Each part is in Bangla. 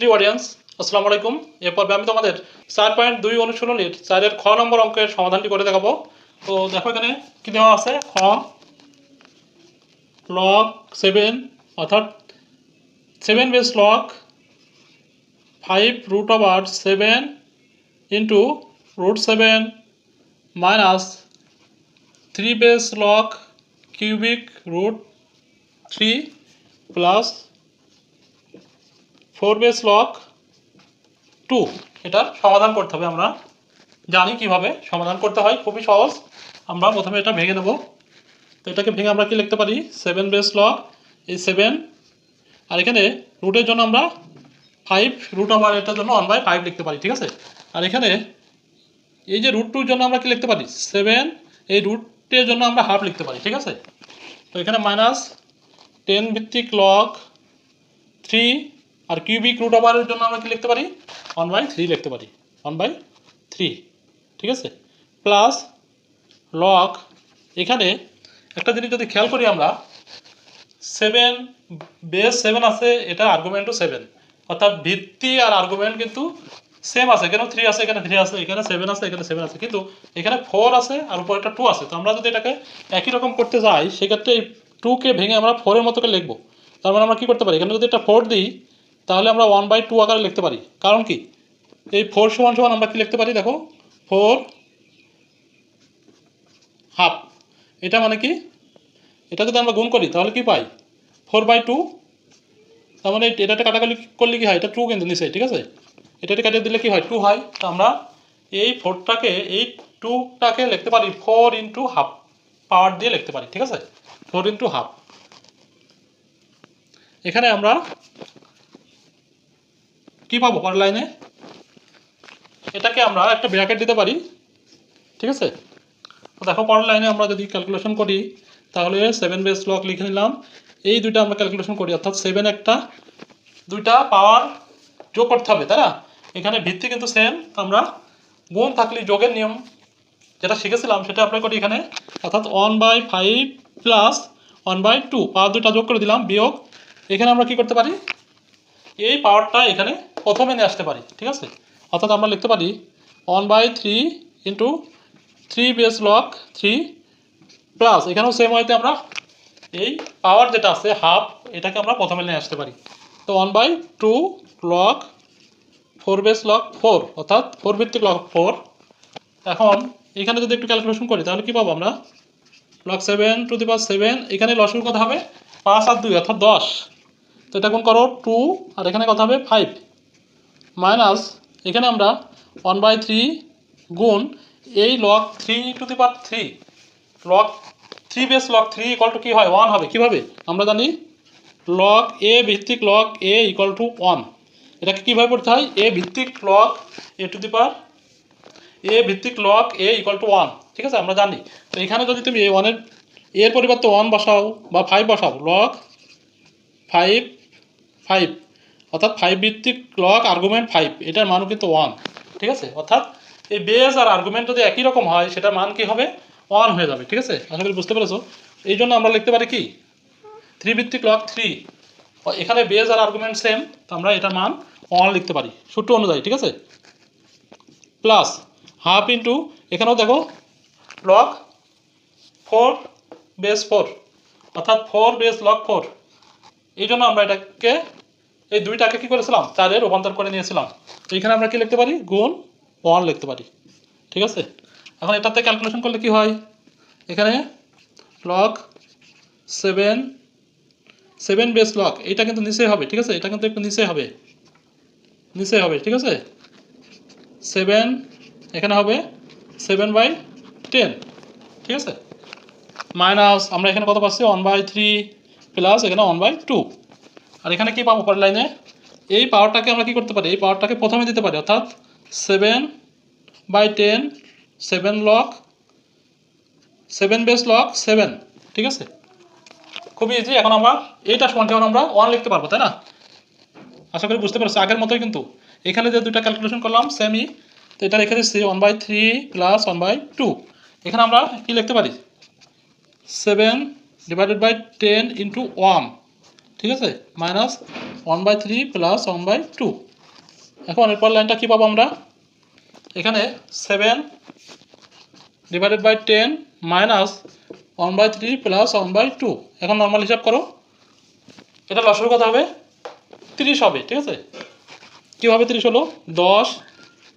প্রিয় অডিয়েন্স আসসালামু আলাইকুম। এ পর্বে আমি তোমাদের চার পয়েন্ট দুই অনুশীলনীর চারের খ নম্বর অঙ্কের সমাধানটি করে দেখাবো। তো দেখো এখানে কি দেওয়া আছে? খ লক সেভেন অর্থাৎ seven base log five root over seven into root seven minus three base log cubic root three plus four base log two, এটার সমাধান করতে হবে আমরা। জানি কীভাবে সমাধান করতে হয়, খুবই সহজ। আমরা প্রথমে এটা ভেঙে নেব। তো এটাকে ভেঙে আমরা কি লিখতে পারি? সেভেন বেস লক, এই সেভেন। আর এখানে রুটের জন্য আমরা ফাইভ রুট ওভার এটার জন্য ওয়ান বাই ফাইভ লিখতে পারি, ঠিক আছে? আর এখানে এই যে রুট টুর জন্য আমরা কি লিখতে পারি? সেভেন এই রুটের জন্য আমরা হাফ লিখতে পারি, ঠিক আছে? তো এখানে মাইনাস টেন ভিত্তিক লক থ্রি আর কিউবিক রুট ওভারের জন্য আমরা কি লিখতে পারি? ওয়ান বাই থ্রি লিখতে পারি। ওয়ান বাই থ্রি ঠিক আছে? প্লাস লক এখানে একটা জিনিস যদি খেয়াল করি আমরা সেভেন বেস সেভেন আছে, এটা আর্গুমেন্টও সেভেন অর্থাৎ ভিত্তি আর আর্গুমেন্ট কিন্তু সেম আছে। এখানে থ্রি আছে, এখানে থ্রি আছে, এখানে সেভেন আছে, এখানে সেভেন আছে। কিন্তু এখানে ফোর আছে আর উপর একটা টু আছে। তো আমরা যদি এটাকে একই রকম করতে যাই, সেক্ষেত্রে এই টুকে ভেঙে আমরা ফোরের মতো করে লিখব। তার মানে আমরা কী করতে পারি? এখানে যদি একটা ফোর দিই তাহলে আমরা ওয়ান বাই টু আকারে লিখতে পারি। কারণ কি? এই ফোর সমান সমান আমরা কি লিখতে পারি? দেখো ফোর হাফ এটা মানে কি? এটা যদি আমরা গুণ করি, তাহলে কি পাই? ফোর বাই টু তার মানে এটাতে কাটাকাটি করলে কি হয়? এটা টু কিন্তু নিচে, ঠিক আছে? এটাতে কাটিয়ে দিলে কি হয়? টু হয়। তো আমরা এই ফোরটাকে এই টুটাকে লিখতে পারি ফোর ইন্টু হাফ পাওয়ার দিয়ে লিখতে পারি, ঠিক আছে? ফোর ইন্টু হাফ এখানে আমরা কি পাবো পরের লাইনে? এটাকে আমরা একটা ব্র্যাকেট দিতে পারি। ঠিক আছে? দেখো পরের লাইনে আমরা যদি ক্যালকুলেশন করি, তাহলে সেভেন বেস লক লিখে নিলাম। এই দুইটা আমরা ক্যালকুলেশন করি, অর্থাৎ সেভেন একটা, দুইটা পাওয়ার যোগ করতে হবে, তাই না? এখানে ভিত্তি কিন্তু সেম আমরা গুণ থাকলে যোগের নিয়ম যেটা শিখেছিলাম, সেটা অ্যাপ্লাই করি এখানে। অর্থাৎ one by five plus one by two power দুইটা যোগ করে দিলাম, বিয়োগ। এখানে আমরা কি করতে পারি? এই পাওয়ারটা এখানে প্রথমে নিয়ে আসতে পারি, ঠিক আছে? অর্থাৎ আমরা লিখতে পারি one by three into three base log three plus এখানেও সেম হয়তো আমরা এই পাওয়ার যেটা আছে হাফ এটাকে আমরা প্রথমে নিয়ে আসতে পারি। তো one by two log four base log four অর্থাৎ ফোর ভিত্তিক লক ফোর এখন এখানে যদি একটু ক্যালকুলেশন করি, তাহলে কি পাবো আমরা? Log seven to the power seven এখানে লসের কথা হবে? পাঁচ আর দুই, অর্থাৎ দশ। তো এটা গুণ করো টু আর এখানে কথা হবে? ফাইভ মাইনাস এখানে আমরা ওয়ান বাই থ্রি গুণ এই log three to the power three log three base log three equal to কী হয়? ওয়ান হবে। কীভাবে? আমরা জানি লক এ ভিত্তিক log A equal to one এটাকে কীভাবে পড়তে হয়? এ ভিত্তিক log A two the power A ভিত্তিক log A equal to one ঠিক আছে? আমরা জানি। তো এখানে যদি তুমি এ ওয়ানের এর পরিবর্তে ওয়ান বসাও বা ফাইভ বসাও লক ফাইভ ফাইভ অর্থাৎ ফাইভ ভিত্তিক লক আর্গুমেন্ট ফাইভ এটার মানও কিন্তু ওয়ান ঠিক আছে? অর্থাৎ এই বেস আর আর্গুমেন্ট যদি একই রকম হয়, সেটার মান কি হবে? ওয়ান হয়ে যাবে, ঠিক আছে? আশা করি বুঝতে পেরেছ? এই জন্য আমরা লিখতে পারি কি? থ্রি ভিত্তিক লক থ্রি এখানে বেস আর আর্গুমেন্ট সেম তো আমরা এটার মান ওয়ান লিখতে পারি, সূত্র অনুযায়ী, ঠিক আছে? প্লাস হাফ ইন্টু এখানেও দেখো লক ফোর বেস ফোর অর্থাৎ ফোর বেস লক ফোর এই জন্য আমরা এটাকে এই দুইটাকে কি করেছিলাম? চারে রূপান্তর করে নিয়েছিলাম। তো এখানে আমরা কি লিখতে পারি? গুণ ওয়ান লিখতে পারি। ঠিক আছে? এখন এটাতে ক্যালকুলেশন করলে কি হয়? এখানে log seven seven base log এটা কিন্তু নিচে হবে, ঠিক আছে? এটা কিন্তু একটু নিচে হবে। নিচে হবে, ঠিক আছে? সেভেন এখানে হবে সেভেন বাই টেন ঠিক আছে? মাইনাস আমরা এখানে কত পাচ্ছি? ওয়ান বাই থ্রি প্লাস এখানে ওয়ান বাই টু আর এখানে কি পাবো পরের লাইনে? এই পাওয়ারটাকে আমরা কি করতে পারি? এই পাওয়ারটাকে প্রথমে দিতে পারি, অর্থাৎ seven by ten seven log seven base log seven ঠিক আছে? খুবই ইজি এখন আমরা এইটা যেমন আমরা ওয়ান লিখতে পারব, তাই না? আশা করি বুঝতে পারছি, আগের মতোই কিন্তু। এখানে যে দুইটা ক্যালকুলেশন করলাম সেমই তো এটা রেখে দিচ্ছি one by three plus one by two এখানে আমরা কি লিখতে পারি? Seven divided by ten into one ঠিক আছে? Minus one by three plus one by two এখন এরপর লাইনটা কী পাবো আমরা? এখানে seven divided by ten minus one by three plus one by two এখন নর্মাল হিসাব করো। এটা লসের কথা হবে। তিরিশ হবে, ঠিক আছে? কীভাবে তিরিশ হলো? দশ,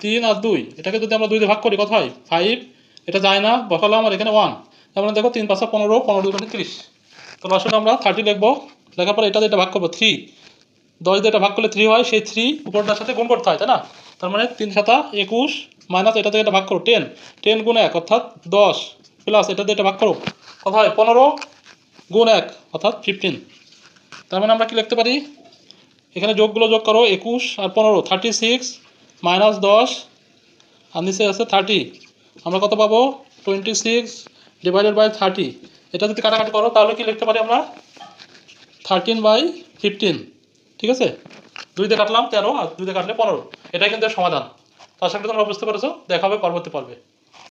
তিন আর দুই। এটাকে যদি আমরা দুই দিয়ে ভাগ করি, কত হয়? ফাইভ এটা যায় না, বসালাম, আর এখানে ওয়ান তার মানে দেখো তিন পাঁচশো পনেরো পনেরো দুই তিরিশ। তো লসটা আমরা থার্টি লিখব। লেখার পর এটা দিয়ে এটা ভাগ করব থ্রি দশ দিয়ে ভাগ করলে থ্রি হয়, সেই থ্রি উপরটার সাথে গুণ করতে হয়, তাই না? তার মানে তিন সাতা একুশ মাইনাস এটা থেকে ভাগ করো টেন টেন গুণ এক, অর্থাৎ দশ। প্লাস এটা দিয়ে ভাগ করো, কত হয়? পনেরো গুণ এক, অর্থাৎ ফিফটিন তার মানে আমরা কি লিখতে পারি? এখানে যোগগুলো যোগ করো, একুশ আর পনেরো থার্টি সিক্স মাইনাস দশ, আর নিচে আছে থার্টি আমরা কত পাবো? Twenty six divided by thirty এটা যদি কাটাকাটি করো, তাহলে কি লিখতে পারি আমরা? থার্টিন বাই ফিফটিন ঠিক আছে? দুই দিয়ে কাটলাম তেরো আর দুই দিয়ে কাটলে পনেরো। এটাই কিন্তু সমাধান। তো আশা করি তোমরা বুঝতে পেরেছ, দেখা হবে পরবর্তী পর্বে।